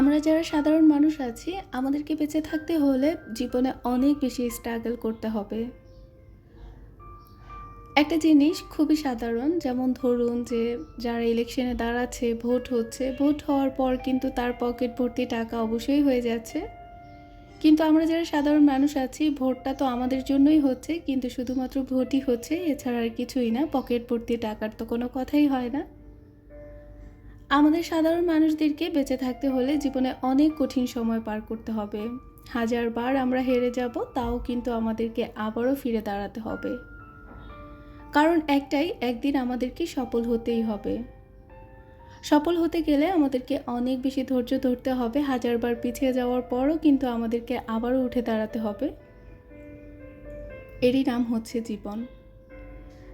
আমরা যারা সাধারণ মানুষ আছি, আমাদেরকে বেঁচে থাকতে হলে জীবনে অনেক বেশি স্ট্রাগল করতে হবে। একটা জিনিস খুবই সাধারণ, যেমন ধরুন যে যারা ইলেকশনে দাঁড়াচ্ছে ভোট হচ্ছে ভোট হওয়ার পর কিন্তু তার পকেট ভর্তি টাকা অবশ্যই হয়ে যাচ্ছে। কিন্তু আমরা যারা সাধারণ মানুষ আছি, ভোটটা তো আমাদের জন্যই হচ্ছে, কিন্তু শুধুমাত্র ভোটই হচ্ছে, এছাড়া আর কিছুই না পকেট ভর্তি টাকার তো কোনো কথাই হয় না। আমাদের সাধারণ মানুষদেরকে বেঁচে থাকতে হলে জীবনে অনেক কঠিন সময় পার করতে হবে। হাজারবার আমরা হেরে যাব, তাও কিন্তু আমাদেরকে আবারও ফিরে দাঁড়াতে হবে। কারণ একটাই, একদিন আমাদেরকে সফল হতেই হবে। সফল হতে গেলে আমাদেরকে অনেক বেশি ধৈর্য ধরতে হবে। হাজারবার পিছিয়ে যাওয়ার পরও কিন্তু আমাদেরকে আবারও উঠে দাঁড়াতে হবে। এরই নাম হচ্ছে জীবন।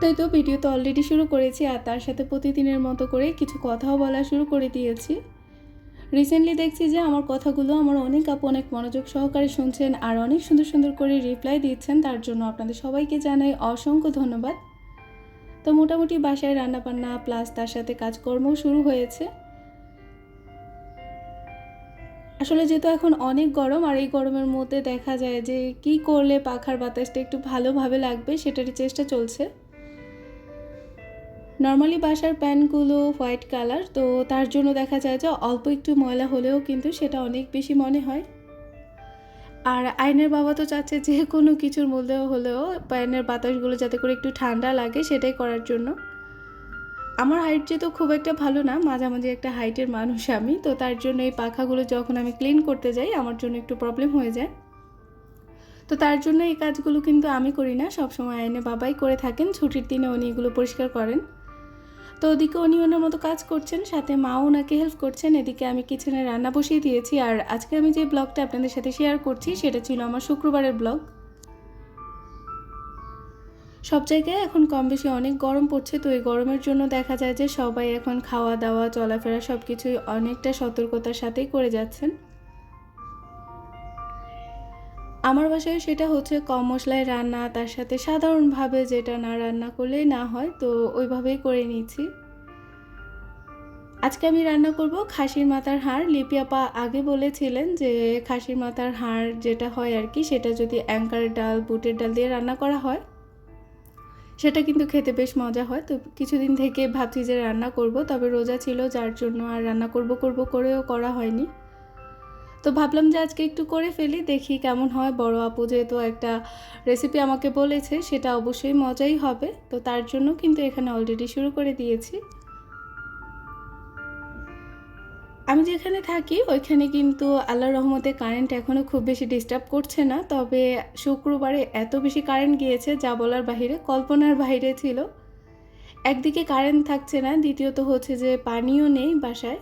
তাই তো ভিডিও তো অলরেডি শুরু করেছি আর তার সাথে প্রতিদিনের মতো করে কিছু কথাও বলা শুরু করে দিয়েছি। রিসেন্টলি দেখছি যে আমার কথাগুলো আমার অনেক আপু অনেক মনোযোগ সহকারে শুনছেন আর অনেক সুন্দর সুন্দর করে রিপ্লাই দিচ্ছেন, তার জন্য আপনাদের সবাইকে জানাই অসংখ্য ধন্যবাদ। তো মোটামুটি বাসায় রান্নাবান্না প্লাস তার সাথে কাজকর্মও শুরু হয়েছে। আসলে যেহেতু এখন অনেক গরম আর এই গরমের মধ্যে দেখা যায় যে কি করলে পাখার বাতাসটা একটু ভালোভাবে লাগবে সেটারই চেষ্টা চলছে। নর্মালি বাসার প্যানগুলো হোয়াইট কালার তো তার জন্য দেখা যায় যে অল্প একটু ময়লা হলেও কিন্তু সেটা অনেক বেশি মনে হয়। আর আইনের বাবা তো চাচ্ছে যে কোনো কিছুর মধ্যেও হলেও প্যানের বাতাসগুলো যাতে করে একটু ঠান্ডা লাগে সেটাই করার জন্য। আমার হাইট যেহেতু খুব একটা ভালো না, মাঝামাঝি একটা হাইটের মানুষ আমি, তো তার জন্য এই পাখাগুলো যখন আমি ক্লিন করতে যাই, আমার জন্য একটু প্রবলেম হয়ে যায়। তো তার জন্য এই কাজগুলো কিন্তু আমি করি না, সবসময় আইনে বাবাই করে থাকেন, ছুটির দিনে উনি এগুলো পরিষ্কার করেন। তো ওদিকে উনি ওনার মতো কাজ করছেন, সাথে মাও ওনাকে হেল্প করছেন, এদিকে আমি কিচেনে রান্না বসিয়ে দিয়েছি। আর আজকে আমি যে ব্লগটা আপনাদের সাথে শেয়ার করছি, সেটা ছিল আমার শুক্রবারের ব্লগ সব জায়গায় এখন কম বেশি অনেক গরম পড়ছে, তো এই গরমের জন্য দেখা যায় যে সবাই এখন খাওয়া দাওয়া চলাফেরা সব কিছুই অনেকটা সতর্কতার সাথেই করে যাচ্ছেন। আমার বাসায় সেটা হচ্ছে কম মশলায় রান্না, তার সাথে সাধারণভাবে যেটা না রান্না করলেই না হয়, তো ওইভাবেই করে নিয়েছি আজকে আমি রান্না করব খাসির মাথার হাড়। লিপিয়াপা আগে বলেছিলেন যে খাসির মাথার হাড় যেটা হয় আর কি, সেটা যদি অ্যাঙ্কার ডাল, বুটের ডাল দিয়ে রান্না করা হয়, সেটা কিন্তু খেতে বেশ মজা হয়। তো কিছুদিন থেকে ভাবছি যে রান্না করব, তবে রোজা ছিল, যার জন্য আর রান্না করব করব করেও করা হয়নি। তো ভাবলাম যে আজকে একটু করে ফেলি, দেখি কেমন হয়। বড় আপু যেহেতু একটা রেসিপি আমাকে বলেছে, সেটা অবশ্যই মজাই হবে। তো তার জন্য কিন্তু এখানে অলরেডি শুরু করে দিয়েছি। আমি যেখানে থাকি, ওইখানে কিন্তু আল্লাহ রহমতে কারেন্ট এখনও খুব বেশি ডিস্টার্ব করছে না। তবে শুক্রবারে এত বেশি কারেন্ট গিয়েছে, যা বলার বাহিরে, কল্পনার বাইরে ছিল। একদিকে কারেন্ট থাকছে না, দ্বিতীয়ত হচ্ছে যে পানিও নেই বাসায়।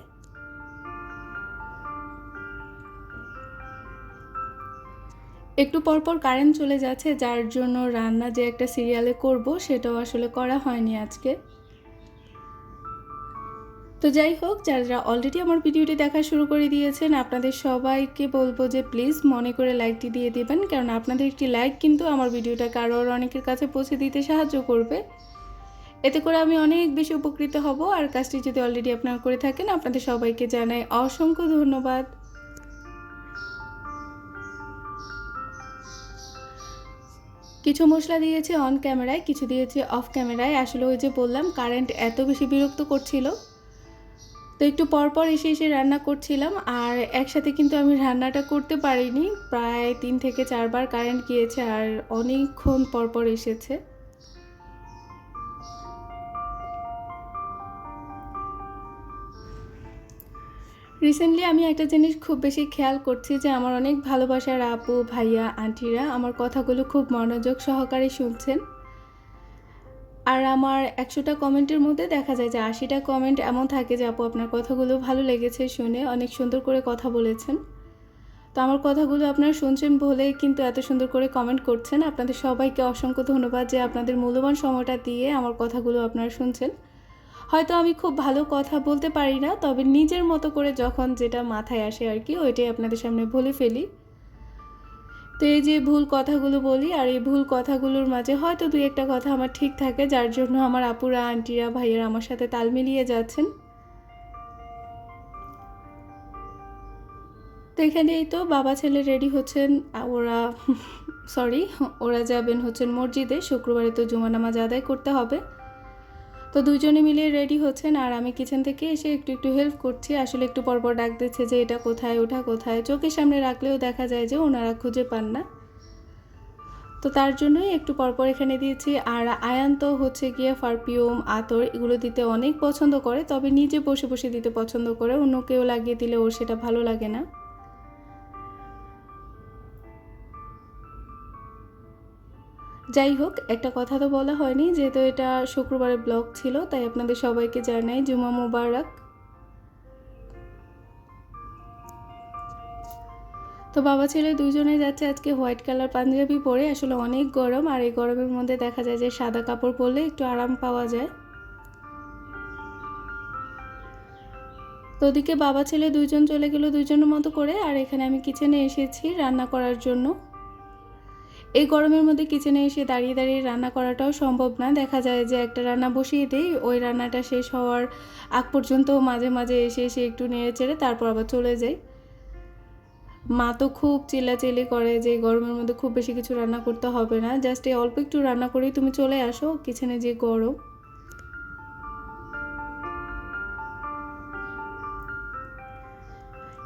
একটু পরপর কারেন্ট চলে যাচ্ছে, যার জন্য রান্না যে একটা সিরিয়ালে করব, সেটাও আসলে করা হয়নি আজকে। তো যাই হোক, যারা অলরেডি আমার ভিডিওটি দেখা শুরু করে দিয়েছেন, আপনাদের সবাইকে বলব যে প্লিজ মনে করে লাইকটি দিয়ে দিবেন, কারণ আপনাদের একটি লাইক কিন্তু আমার ভিডিওটা কারও অনেকের কাছে পৌঁছে দিতে সাহায্য করবে। এতে করে আমি অনেক বেশি উপকৃত হব, আর কাজটি যদি অলরেডি আপনারা করে থাকেন, আপনাদের সবাইকে জানাই অসংখ্য ধন্যবাদ। কিছু মশলা দিয়েছে অন ক্যামেরায় কিছু দিয়েছে অফ ক্যামেরায় আসলে ওই যে বললাম কারেন্ট এত বেশি বিরক্ত করছিল। তো একটু পরপর এসে এসে রান্না করছিলাম, আর একসাথে কিন্তু আমি রান্নাটা করতে পারিনি। প্রায় তিন থেকে চারবার কারেন্ট গিয়েছে, আর অনেকক্ষণ পরপর এসেছে। রিসেন্টলি আমি একটা জিনিস খুব বেশি খেয়াল করছি যে আমার অনেক ভালোবাসার আপু, ভাইয়া, আন্টিরা আমার কথাগুলো খুব মনোযোগ সহকারে শুনছেন। আর আমার একশোটা কমেন্টের মধ্যে দেখা যায় যে আশিটা কমেন্ট এমন থাকে যে, আপু, আপনার কথাগুলো ভালো লেগেছে শুনে অনেক সুন্দর করে কথা বলেছেন। তো আমার কথাগুলো আপনারা শুনছেন বলেই কিন্তু এত সুন্দর করে কমেন্ট করছেন। আপনাদের সবাইকে অসংখ্য ধন্যবাদ যে আপনাদের মূল্যবান সময়টা দিয়ে আমার কথাগুলো আপনারা শুনছেন। হয়তো আমি খুব ভালো কথা বলতে পারি না, তবে নিজের মতো করে যখন যেটা মাথায় আসে আর কি, ওইটাই আপনাদের সামনে বলে ফেলি। তো এই যে ভুল কথাগুলো বলি, আর এই ভুল কথাগুলোর মাঝে হয়তো দুই একটা কথা আমার ঠিক থাকে, যার জন্য আমার আপুরা, আন্টিরা, ভাইয়েরা আমার সাথে তাল মিলিয়ে যাচ্ছেন। তো এখানেই তো বাবা ছেলে রেডি হচ্ছেন ওরা সরি ওরা যাবেন হচ্ছেন মসজিদে, শুক্রবারে তো জুমা নামাজ আদায় করতে হবে। তো দুজনে মিলে রেডি হচ্ছেন আর আমি কিচেন থেকে এসে একটু একটু হেল্প করছি। আসলে একটু পরপর ডাক দিচ্ছে যে, এটা কোথায়? ওটা কোথায়? চোখের সামনে রাখলেও দেখা যায় যে, ওনারা খুঁজে পান না। তো তার জন্যই একটু পরপর এখানে দিয়েছি। আর আয়ান তো হচ্ছে গিয়ে পারফিউম আতর এগুলো দিতে অনেক পছন্দ করে, তবে নিজে বসে বসে দিতে পছন্দ করে। অন্য কেউ লাগিয়ে দিলে ওর সেটা ভালো লাগে না। যাই হোক, একটা কথা তো বলা হয়নি, যেহেতু এটা শুক্রবারের ব্লগ ছিল, তাই আপনাদের সবাইকে জানাই জুমা মুবারক। তো বাবা ছেলে দুজনে যাচ্ছে আজকে হোয়াইট কালার পাঞ্জাবি পরে, আসলে অনেক গরম, আর এই গরমের মধ্যে দেখা যায় যে সাদা কাপড় পরলে একটু আরাম পাওয়া যায়। তো ওদিকে বাবা ছেলে দুজন চলে গেল দুজনের মতো করে, আর এখানে আমি কিচেনে এসেছি রান্না করার জন্য। এই গরমের মধ্যে কিচেনে এসে দাঁড়িয়ে দাঁড়িয়ে রান্না করাটাও সম্ভব না। দেখা যায় যে একটা রান্না বসিয়ে দিই, ওই রান্নাটা শেষ হওয়ার আগ পর্যন্ত মাঝে মাঝে এসে এসে একটু নেড়ে চেড়ে তারপর আবার চলে যাই। মা তো খুব চিল্লাচিল্লি করে যে গরমের মধ্যে খুব বেশি কিছু রান্না করতে হবে না। জাস্ট এই অল্প একটু রান্না করেই তুমি চলে আসো। কিচেনে যে গরম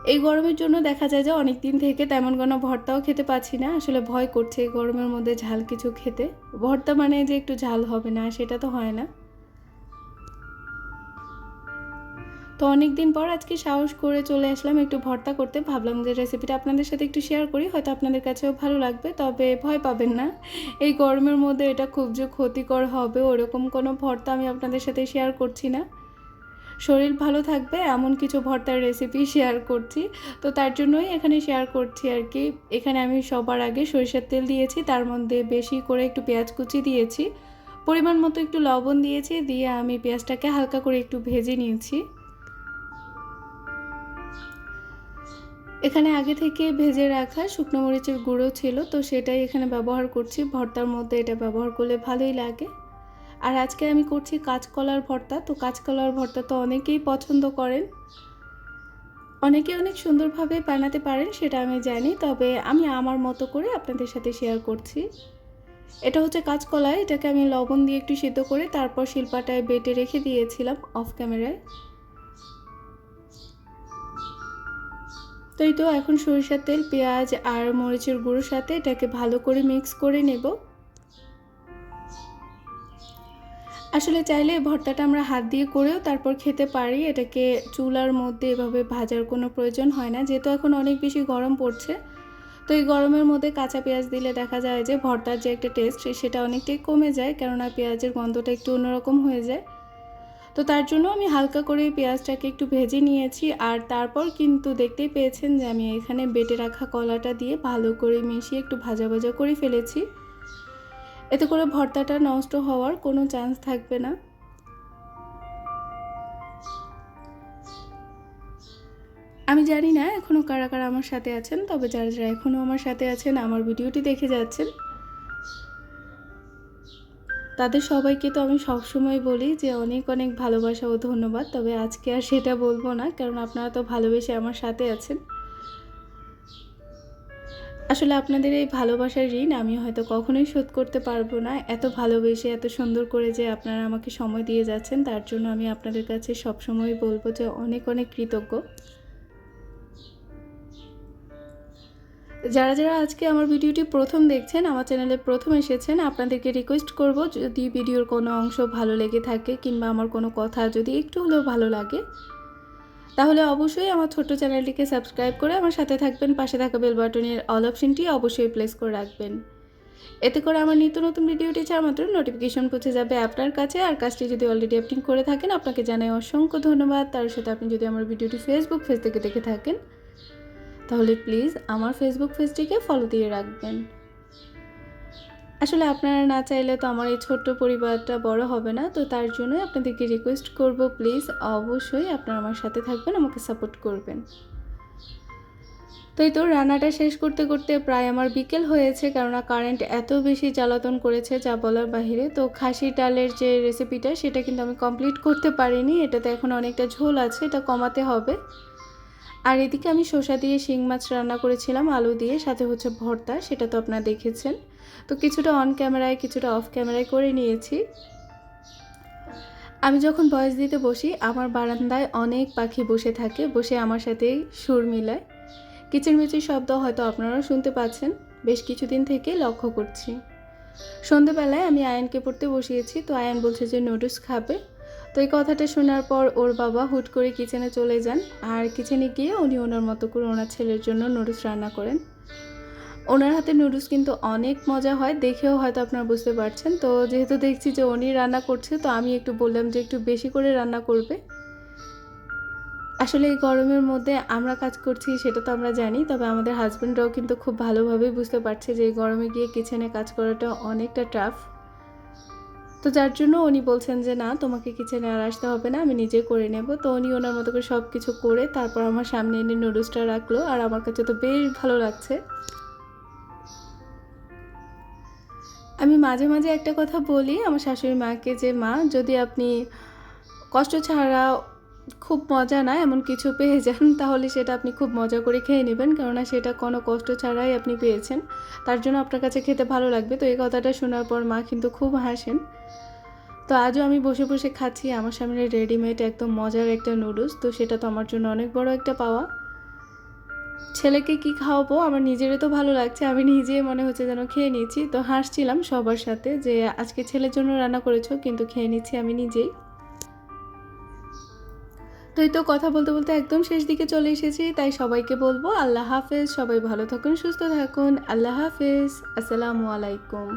এই গরমের জন্য দেখা যায় যে অনেক দিন থেকে তেমন কোনো ভর্তাও খেতে পাচ্ছি না। আসলে ভয় করছে এই গরমের মধ্যে ঝাল কিছু খেতে। ভর্তা মানে যে একটু ঝাল হবে না, সেটা তো হয় না। তো অনেক দিন পর আজকে সাহস করে চলে আসলাম একটু ভর্তা করতে। ভাবলাম যে রেসিপিটা আপনাদের সাথে একটু শেয়ার করি, হয়তো আপনাদের কাছেও ভালো লাগবে, তবে ভয় পাবেন না। এই গরমের মধ্যে এটা খুব যে ক্ষতিকর হবে, ওরকম কোনো ভর্তা আমি আপনাদের সাথে শেয়ার করছি না। শরীর ভালো থাকবে, এমন কিছু ভর্তার রেসিপি শেয়ার করছি। তো তার জন্যই এখানে শেয়ার করছি আর কি। এখানে আমি সবার আগে সরিষার তেল দিয়েছি, তার মধ্যে বেশি করে একটু পেঁয়াজ কুচি দিয়েছি। পরিমাণ মতো একটু লবণ দিয়েছি, দিয়ে আমি পেঁয়াজটাকে হালকা করে একটু ভেজে নিয়েছি। এখানে আগে থেকে ভেজে রাখা শুকনো মরিচের গুঁড়ো ছিল, তো সেটাই এখানে ব্যবহার করছি। ভর্তার মধ্যে এটা ব্যবহার করলে ভালোই লাগে। আর আজকে আমি করছি কাঁচকলার ভর্তা। তো কাঁচকলার ভর্তা তো অনেকেই পছন্দ করেন। অনেকে অনেক সুন্দরভাবে বানাতে পারেন, সেটা আমি জানি। তবে আমি আমার মতো করে আপনাদের সাথে শেয়ার করছি। এটা হচ্ছে কাঁচকলা, এটাকে আমি লবণ দিয়ে একটু সিদ্ধ করে তারপর শিল্পাটায় বেটে রেখে দিয়েছিলাম অফ ক্যামেরায় তো এই তো এখন সরিষার তেল, পেঁয়াজ আর মরিচের গুঁড়োর সাথে এটাকে ভালো করে মিক্স করে নেব। আসলে চাইলে ভর্তাটা আমরা হাত দিয়ে করেও তারপর খেতে পারি। এটাকে চুলার মধ্যে এভাবে ভাজার কোনো প্রয়োজন হয় না। যেহেতু এখন অনেক বেশি গরম পড়ছে, তো এই গরমের মধ্যে কাঁচা পেঁয়াজ দিলে দেখা যায় যে ভর্তার যে একটা টেস্ট সেটা অনেকটাই কমে যায়। কেননা পেঁয়াজের গন্ধটা একটু অন্যরকম হয়ে যায়। তো তার জন্য আমি হালকা করে পেঁয়াজটাকে একটু ভেজে নিয়েছি। আর তারপর কিন্তু দেখতেই পেয়েছেন যে আমি এখানে বেটে রাখা কলাটা দিয়ে ভালো করে মিশিয়ে একটু ভাজা ভাজা করে ফেলেছি। এতে করে ভর্তাটা নষ্ট হওয়ার কোনো চান্স থাকবে না। আমি জানি না এখনও কারা কারা আমার সাথে আছেন, তবে যারা যারা এখনও আমার সাথে আছেন, আমার ভিডিওটি দেখে যাচ্ছেন, তাদের সবাইকে তো আমি সবসময় বলি যে অনেক অনেক ভালোবাসা ও ধন্যবাদ, তবে আজকে আর সেটা বলব না, কারণ আপনারা তো ভালোবেসে আমার সাথে আছেন। আসলে আপনাদের এই ভালোবাসার ঋণ আমি হয়তো কখনোই শোধ করতে পারব না। এত ভালোবেসে, এত সুন্দর করে যে আপনারা আমাকে সময় দিয়ে যাচ্ছেন, তার জন্য আমি আপনাদের কাছে সবসময় বলব যে অনেক অনেক কৃতজ্ঞ। যারা যারা আজকে আমার ভিডিওটি প্রথম দেখছেন, আমার চ্যানেলে প্রথম এসেছেন, আপনাদেরকে রিকোয়েস্ট করব যদি ভিডিওর কোনো অংশ ভালো লেগে থাকে কিংবা আমার কোনো কথা যদি একটু হলেও ভালো লাগে তাহলে অবশ্যই আমার ছোট্ট চ্যানেলটিকে সাবস্ক্রাইব করে আমার সাথে থাকবেন, পাশে থাকা বেল বাটনের অল অপশনটি অবশ্যই প্লেস করে রাখবেন। এতে করে আমার নিত্য নতুন ভিডিওটি ছাড়া মাত্র নোটিফিকেশন পৌঁছে যাবে আপনার কাছে। আর কাজটি যদি অলরেডি আপনি করে থাকেন, আপনাকে জানাই অসংখ্য ধন্যবাদ। তার সাথে আপনি যদি আমার ভিডিওটি ফেসবুক পেজ থেকে দেখে থাকেন, তাহলে প্লিজ আমার ফেসবুক পেজটিকে ফলো দিয়ে রাখবেন। আসলে আপনারা না চাইলে তো আমার এই ছোট্ট পরিবারটা বড় হবে না, তো তার জন্য আপনাদেরকে রিকোয়েস্ট করব। প্লিজ অবশ্যই আপনারা আমার সাথে থাকবেন, আমাকে সাপোর্ট করবেন। তো এই তো রান্নাটা শেষ করতে করতে প্রায় আমার বিকেল হয়েছে, কেননা কারেন্ট এত বেশি জ্বালাতন করেছে যা বলার বাহিরে। তো খাসি ডালের যে রেসিপিটা সেটা কিন্তু আমি কমপ্লিট করতে পারিনি, এটাতে এখন অনেকটা ঝোল আছে, এটা কমাতে হবে। আর এদিকে আমি শসা দিয়ে শিং মাছ রান্না করেছিলাম, আলু দিয়ে, সাথে হচ্ছে ভর্তা, সেটা তো আপনারা দেখেছেন। তো কিছুটা অন ক্যামেরায় কিছুটা অফ ক্যামেরায় করে নিয়েছি। আমি যখন ভয়েস দিতে বসি, আমার বারান্দায় অনেক পাখি বসে থাকে, বসে আমার সাথে সুর মিলায়। কিচিরমিচির শব্দ হয়তো আপনারাও শুনতে পাচ্ছেন। বেশ কিছুদিন থেকে লক্ষ্য করছি। সন্ধেবেলায় আমি আয়নকে পড়তে বসিয়েছি, তো আয়ন বলছে যে নুডলস খাবে? তো এই কথাটা শোনার পর ওর বাবা হুট করে কিচেনে চলে যান। আর কিচেনে গিয়ে উনি ওনার মতো করে ওনার ছেলের জন্য নুডলস রান্না করেন। ওনার হাতে নুডলস কিন্তু অনেক মজা হয়, দেখেও হয়তো আপনারা বুঝতে পারছেন। তো যেহেতু দেখছি যে উনি রান্না করছে, তো আমি একটু বললাম যে একটু বেশি করে রান্না করবে। আসলে এই গরমের মধ্যে আমরা কাজ করছি, সেটা তো আমরা জানি, তবে আমাদের হাজব্যান্ডরাও কিন্তু খুব ভালোভাবেই বুঝতে পারছে যে এই গরমে গিয়ে কিচেনে কাজ করাটা অনেকটা টাফ তো যার জন্য উনি বলছেন যে, না, তোমাকে কিচেনে আর আসতে হবে না, আমি নিজে করে নেব। তো উনি ওনার মতো করে সব কিছু করে, তারপর আমার সামনে এনে নুডলসটা রাখল, আর আমার কাছে তো বেশ ভালো লাগছে। আমি মাঝে মাঝে একটা কথা বলি আমার শাশুড়ি মাকে যে, মা, যদি আপনি কষ্ট ছাড়া খুব মজা না এমন কিছু পেয়ে যান, তাহলে সেটা আপনি খুব মজা করে খেয়ে নেবেন। কেননা সেটা কোনো কষ্ট ছাড়াই আপনি পেয়েছেন। তার জন্য আপনার কাছে খেতে ভালো লাগবে। তো এই কথাটা শোনার পর মা কিন্তু খুব হাসেন। তো আজও আমি বসে বসে খাচ্ছি। আমার সামনে রেডিমেড একদম মজার একটা নুডলস। তো সেটা তো আমার জন্য অনেক বড় একটা পাওয়া। ছেলেকে কি খাওয়াবো? আমার নিজেরও তো ভালো লাগছে। আমি নিজে মনে হচ্ছে যেন খেয়ে নিয়েছি তো হাসছিলাম সবার সাথে যে, আজকে ছেলের জন্য রান্না করেছ, কিন্তু খেয়ে নিচ্ছি আমি নিজেই। তো এই তো কথা বলতে বলতে একদম শেষ দিকে চলে এসেছি, তাই সবাইকে বলব আল্লাহ হাফেজ, সবাই ভালো থাকুন, সুস্থ থাকুন, আল্লাহ হাফেজ, আসসালামু আলাইকুম।